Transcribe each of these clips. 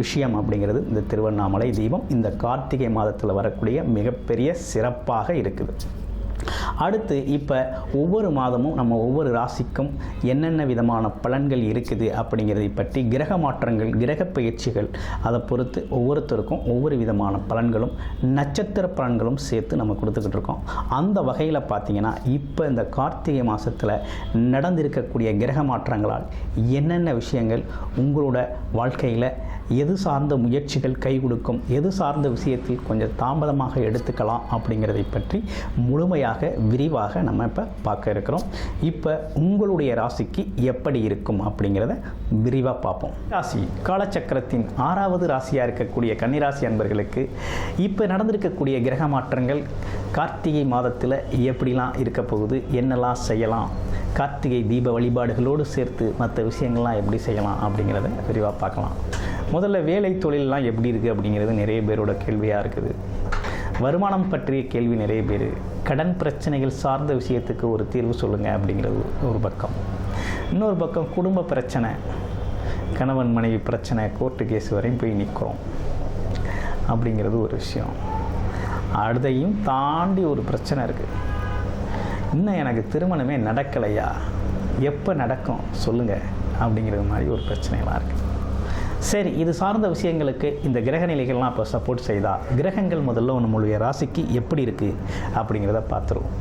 விஷயம் அப்படிங்கிறது இந்த திருவண்ணாமலை தீபம் இந்த கார்த்திகை மாதத்தில் வரக்கூடிய மிகப்பெரிய சிறப்பாக இருக்குது. அடுத்து இப்போ ஒவ்வொரு மாதமும் நம்ம ஒவ்வொரு ராசிக்கும் என்னென்ன விதமான பலன்கள் இருக்குது அப்படிங்கிறதை பற்றி கிரக மாற்றங்கள் கிரக பயிற்சிகள் அதை பொறுத்து ஒவ்வொருத்தருக்கும் ஒவ்வொரு விதமான பலன்களும் நட்சத்திர பலன்களும் சேர்த்து நம்ம கொடுத்துக்கிட்டு இருக்கோம். அந்த வகையில் பார்த்தீங்கன்னா இப்போ இந்த கார்த்திகை மாதத்தில் நடந்திருக்கக்கூடிய கிரக மாற்றங்களால் என்னென்ன விஷயங்கள் உங்களோட வாழ்க்கையில் எது சார்ந்த முயற்சிகள் கை கொடுக்கும்? எது சார்ந்த விஷயத்தில் கொஞ்சம் தாமதமாக எடுத்துக்கலாம் அப்படிங்கிறதை பற்றி முழுமையாக விரிவாக நம்ம இப்போ பார்க்க இருக்கிறோம். இப்போ உங்களுடைய ராசிக்கு எப்படி இருக்கும் அப்படிங்கிறத விரிவாக பார்ப்போம். ராசி காலச்சக்கரத்தின் ஆறாவது ராசியாக இருக்கக்கூடிய கன்னிராசி அன்பர்களுக்கு இப்போ நடந்திருக்கக்கூடிய கிரக மாற்றங்கள் கார்த்திகை மாதத்தில் எப்படிலாம் இருக்க போகுது? என்னெல்லாம் செய்யலாம்? கார்த்திகை தீப வழிபாடுகளோடு சேர்த்து மற்ற விஷயங்கள்லாம் எப்படி செய்யலாம் அப்படிங்கிறத விரிவாக பார்க்கலாம். முதல்ல வேலை தொழிலெலாம் எப்படி இருக்குது அப்படிங்கிறது நிறைய பேரோட கேள்வியாக இருக்குது. வருமானம் பற்றிய கேள்வி நிறைய பேர். கடன் பிரச்சனைகள் சார்ந்த விஷயத்துக்கு ஒரு தீர்வு சொல்லுங்கள் அப்படிங்கிறது ஒரு பக்கம். இன்னொரு பக்கம் குடும்ப பிரச்சனை. கணவன் மனைவி பிரச்சனை கோர்ட்டு கேஸ் வரையும் போய் நிற்கிறோம் அப்படிங்கிறது ஒரு விஷயம். அதையும் தாண்டி ஒரு பிரச்சனை இருக்குது இன்னும் எனக்கு திருமணமே நடக்கலையா? எப்போ நடக்கும்? சொல்லுங்கள் அப்படிங்கிறது மாதிரி ஒரு பிரச்சனைகளாக இருக்குது சரி இது சார்ந்த விஷயங்களுக்கு இந்த கிரக நிலைகள்லாம் இப்போ சப்போர்ட் செய்தால் கிரகங்கள் முதல்ல நம்மளுடைய ராசிக்கு எப்படி இருக்குது அப்படிங்கிறத பார்த்துருவோம்.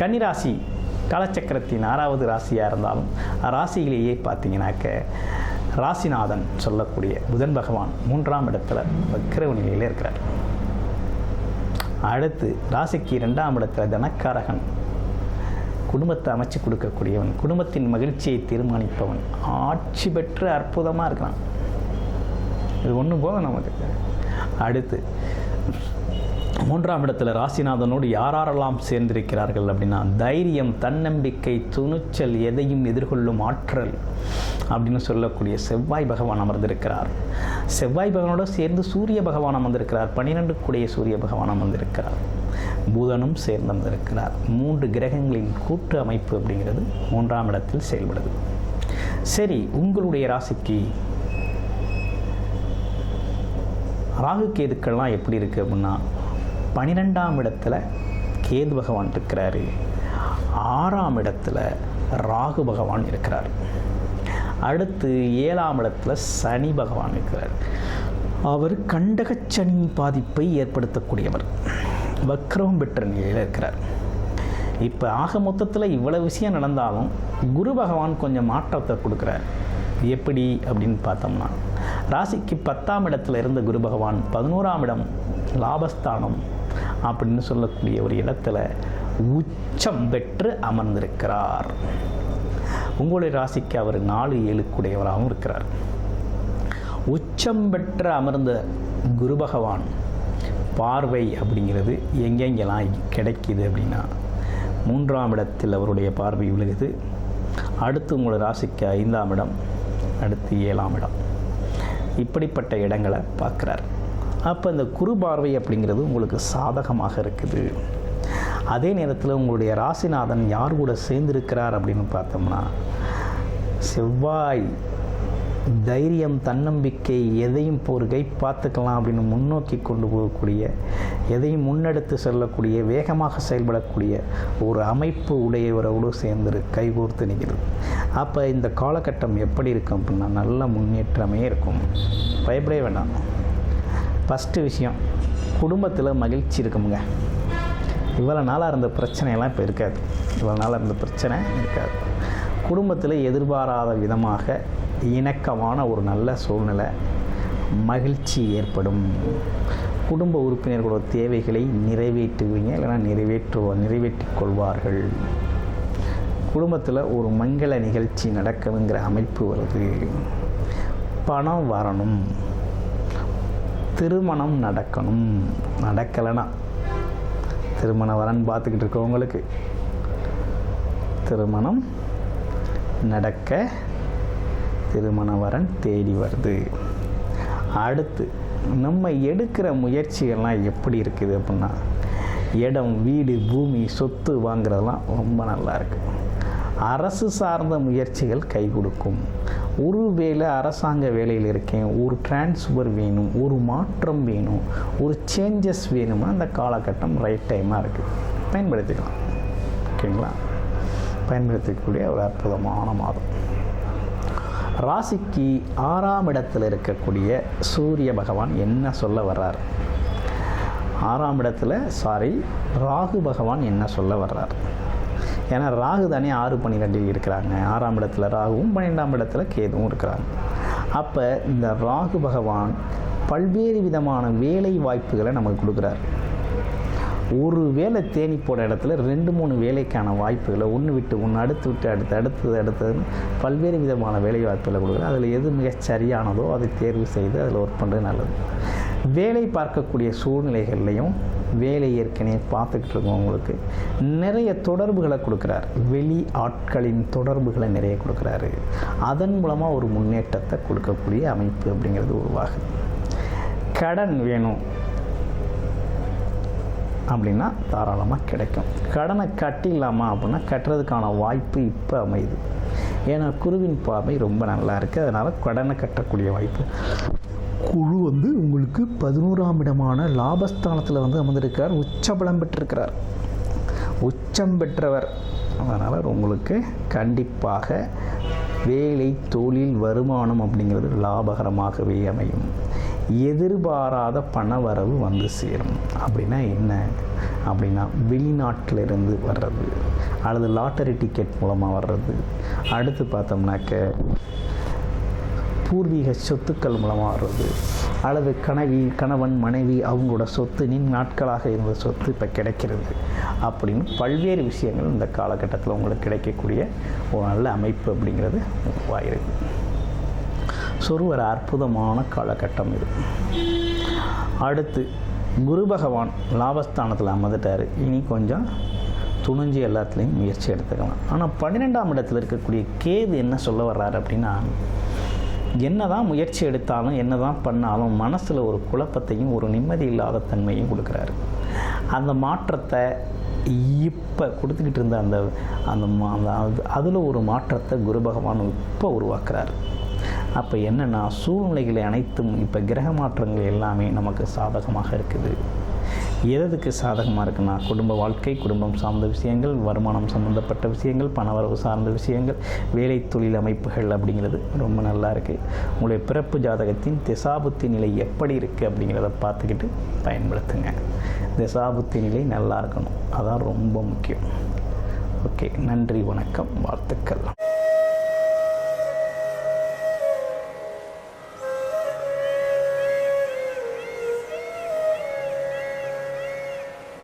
கன்னிராசி காலச்சக்கரத்தின் ஆறாவது ராசியாக இருந்தாலும் ராசியிலேயே பார்த்தீங்கன்னாக்க ராசிநாதன் சொல்லக்கூடிய புதன் பகவான் மூன்றாம் இடத்துல வக்கிரவு நிலையில் இருக்கிறார். அடுத்து ராசிக்கு ரெண்டாம் இடத்துல தனக்காரகன் குடும்பத்தை அமைச்சு கொடுக்கக்கூடியவன் குடும்பத்தின் மகிழ்ச்சியை தீர்மானிப்பவன் ஆட்சி பெற்று அற்புதமாக இருக்கிறான். இது ஒன்று போதும் நமக்கு அடுத்து மூன்றாம் இடத்துல ராசிநாதனோடு யாரெல்லாம் சேர்ந்திருக்கிறார்கள் அப்படின்னா தைரியம் தன்னம்பிக்கை துணிச்சல் எதையும் எதிர்கொள்ளும் ஆற்றல் அப்படின்னு சொல்லக்கூடிய செவ்வாய் பகவான் அமர்ந்திருக்கிறார். செவ்வாய் பகவானோடு சேர்ந்து சூரிய பகவான் அமர்ந்திருக்கிறார். பன்னிரெண்டு கூடிய சூரிய பகவான் அமர்ந்திருக்கிறார். புதனும் சேர்ந்து அமர்ந்திருக்கிறார். மூன்று கிரகங்களின் கூட்டு அமைப்பு அப்படிங்கிறது மூன்றாம் இடத்தில் செயல்படுது. சரி உங்களுடைய ராசிக்கு ராகு கேதுக்கள்லாம் எப்படி இருக்குது அப்படின்னா பனிரெண்டாம் இடத்துல கேது பகவான் இருக்கிறாரு. ஆறாம் இடத்துல ராகு பகவான் இருக்கிறார். அடுத்து ஏழாம் இடத்துல சனி பகவான் இருக்கிறார். அவர் கண்டகச்சனி பாதிப்பை ஏற்படுத்தக்கூடியவர். வக்ரம் பெற்ற நிலையில் இருக்கிறார். இப்போ ஆக மொத்தத்தில் இவ்வளோ விஷயம் நடந்தாலும் குரு பகவான் கொஞ்சம் மாற்றத்தை கொடுக்குறார். எப்படி அப்படின்னு பார்த்தோம்னா ராசிக்கு பத்தாம் இடத்துல இருந்த குரு பகவான் பதினோராம் இடம் லாபஸ்தானம் அப்படின்னு சொல்லக்கூடிய ஒரு இடத்துல உச்சம் பெற்று அமர்ந்திருக்கிறார். உங்களுடைய ராசிக்கு அவர் நாலு ஏழுக்குடையவராகவும் இருக்கிறார். உச்சம் பெற்று அமர்ந்த குரு பகவான் பார்வை அப்படிங்கிறது எங்கெங்கெல்லாம் கிடைக்கிது அப்படின்னா மூன்றாம் இடத்தில் அவருடைய பார்வை விழுகுது. அடுத்து உங்களோட ராசிக்கு ஐந்தாம் இடம் அடுத்து ஏழாம் இடம். இப்படிப்பட்ட இடங்களை பார்க்குறார். அப்போ இந்த குரு பார்வை அப்படிங்கிறது உங்களுக்கு சாதகமாக இருக்குது. அதே நேரத்தில் உங்களுடைய ராசிநாதன் யார் கூட சேர்ந்திருக்கிறார் அப்படின்னு பார்த்தோம்னா செவ்வாய். தைரியம் தன்னம்பிக்கை எதையும் பொறுகை பார்த்துக்கலாம் அப்படின்னு முன்னோக்கி கொண்டு போகக்கூடிய எதையும் முன்னெடுத்து செல்லக்கூடிய வேகமாக செயல்படக்கூடிய ஒரு அமைப்பு உடையவரோடு சேர்ந்து கைகோர்த்து நிற்கிறது. அப்போ இந்த காலகட்டம் எப்படி இருக்கும் அப்படின்னா நல்ல முன்னேற்றமே இருக்கும். பயப்படவே வேண்டாம். ஃபஸ்ட்டு விஷயம் குடும்பத்தில் மகிழ்ச்சி இருக்குமுங்க. இவ்வளோ நாளாக இருந்த பிரச்சனையெல்லாம் இப்போ இருக்காது. இவ்வளோ நாளாக இருந்த பிரச்சனை இருக்காது. குடும்பத்தில் எதிர்பாராத விதமாக இணக்கமான ஒரு நல்ல சூழ்நிலை மகிழ்ச்சி ஏற்படும். குடும்ப உறுப்பினர்களோட தேவைகளை நிறைவேற்றுவீங்க இல்லைனா நிறைவேற்றுவ நிறைவேற்றிக் கொள்வார்கள். குடும்பத்தில் ஒரு மங்கள நிகழ்ச்சி நடக்கணுங்கிற அமைப்பு வருது. பணம் வரணும். திருமணம் நடக்கணும். நடக்கலைன்னா திருமண வரன் பார்த்துக்கிட்டு இருக்கவங்களுக்கு திருமணம் நடக்க திருமண வரன் தேடி வருது. அடுத்து நம்ம எடுக்கிற முயற்சிகள்லாம் எப்படி இருக்குது அப்படின்னா இடம் வீடு பூமி சொத்து வாங்குறதெல்லாம் ரொம்ப நல்லா இருக்குது அரசு சார்ந்த முயற்சிகள் கை கொடுக்கும். ஒருவேளை அரசாங்க வேலையில் இருக்கேன் ஒரு டிரான்ஸ்ஃபர் வேணும் ஒரு மாற்றம் வேணும் ஒரு சேஞ்சஸ் வேணும்னா அந்த காலகட்டம் ரைட் டைமாக இருக்குது பயன்படுத்திக்கலாம். ஓகேங்களா? பயன்படுத்தக்கூடிய ஒரு அற்புதமான மாதம். ராசிக்கு ஆறாம் இடத்தில் இருக்கக்கூடிய சூரிய பகவான் என்ன சொல்ல வர்றார்? ஆறாம் இடத்துல சாரி ராகு பகவான் என்ன சொல்ல வர்றார்? ஏன்னா ராகு தானே ஆறு பன்னிரெண்டில் இருக்கிறாங்க. ஆறாம் இடத்துல ராகுவும் பன்னிரெண்டாம் இடத்துல கேதுவும் இருக்கிறாங்க. அப்போ இந்த ராகு பகவான் பல்வேறு விதமான வேலை வாய்ப்புகளை நமக்கு கொடுக்குறாரு. ஒரு வேலை தேனி போட இடத்துல ரெண்டு மூணு வேலைக்கான வாய்ப்புகளை ஒன்று விட்டு ஒன்று அடுத்து விட்டு அடுத்து அடுத்தது அடுத்ததுன்னு பல்வேறு விதமான வேலை வாய்ப்புகளை கொடுக்குறது அதில் எது மிகச் சரியானதோ அதை தேர்வு செய்து அதில் ஒர்க் பண்ணுறது நல்லது. வேலை பார்க்கக்கூடிய சூழ்நிலைகள்லையும் வேலை ஏற்கனவே பார்த்துக்கிட்டு இருக்கவங்களுக்கு நிறைய தொடர்புகளை கொடுக்குறார். வெளி ஆட்களின் தொடர்புகளை நிறைய கொடுக்குறாரு. அதன் மூலமாக ஒரு முன்னேற்றத்தை கொடுக்கக்கூடிய அமைப்பு அப்படிங்கிறது உருவாகுது. கடன் வேணும். அப்படின்னா தாராளமாக கிடைக்கும். கடனை கட்டிடலாமா அப்படின்னா கட்டுறதுக்கான வாய்ப்பு இப்போ அமையுது. ஏன்னா குருவின் பார்வை ரொம்ப நல்லா இருக்குது அதனால் கடனை கட்டக்கூடிய வாய்ப்பு. குழு வந்து உங்களுக்கு பதினோராம் இடமான லாபஸ்தானத்தில் வந்து அமர்ந்திருக்கிறார். உச்சபலம் பெற்றிருக்கிறார். உச்சம் பெற்றவர். அதனால் உங்களுக்கு கண்டிப்பாக வேலை தொழில் வருமானம் அப்படிங்கிறது லாபகரமாகவே அமையும். எதிர்பாராத பண வரவு வந்து சேரும். அப்படின்னா என்ன? அப்படின்னா வெளிநாட்டிலிருந்து வர்றது அல்லது லாட்டரி டிக்கெட் மூலமாக வர்றது. அடுத்து பார்த்தோம்னாக்க பூர்வீக சொத்துக்கள் மூலமாக வர்றது அல்லது கணவி கணவன் மனைவி அவங்களோட சொத்து நின் நாட்களாக இருந்த சொத்து இப்போ கிடைக்கிறது. அப்படின்னு பல்வேறு விஷயங்கள் இந்த காலகட்டத்தில் உங்களுக்கு கிடைக்கக்கூடிய ஒரு நல்ல அமைப்பு அப்படிங்கிறது உருவாயிருக்கு ஸோ ஒரு அற்புதமான காலகட்டம் இது. அடுத்து குரு பகவான் லாபஸ்தானத்தில் அமர்ந்துட்டார். இனி கொஞ்சம் துணிஞ்சு எல்லாத்துலேயும் முயற்சி எடுத்துக்கலாம். ஆனால் பன்னிரெண்டாம் இடத்தில் இருக்கக்கூடிய கேது என்ன சொல்ல வர்றாரு அப்படின்னா என்ன தான் முயற்சி எடுத்தாலும் என்ன தான் பண்ணாலும் மனசில் ஒரு குழப்பத்தையும் ஒரு நிம்மதி இல்லாத தன்மையும் கொடுக்குறாரு. அந்த மாற்றத்தை இப்போ கொடுத்துக்கிட்டு இருந்த அந்த அந்த மா- அந்த அது- அதில் ஒரு மாற்றத்தை குரு பகவான் இப்போ உருவாக்குறாரு. அப்போ என்னென்னா சூழ்நிலைகளை அனைத்தும் இப்போ கிரக மாற்றங்கள் எல்லாமே நமக்கு சாதகமாக இருக்குது. எதுக்கு சாதகமாக இருக்குன்னா குடும்ப வாழ்க்கை குடும்பம் சார்ந்த விஷயங்கள் வருமானம் சம்மந்தப்பட்ட விஷயங்கள் பணவரவு சார்ந்த விஷயங்கள் வேலை தொழில் அமைப்புகள் அப்படிங்கிறது ரொம்ப நல்லா இருக்குது உங்களுடைய பிறப்பு ஜாதகத்தின் திசாபுத்தி நிலை எப்படி இருக்குது அப்படிங்கிறத பார்த்துக்கிட்டு பயன்படுத்துங்க. திசாபுத்தி நிலை நல்லா இருக்கணும். அதான் ரொம்ப முக்கியம். ஓகே நன்றி வணக்கம் வாழ்த்துக்கள்.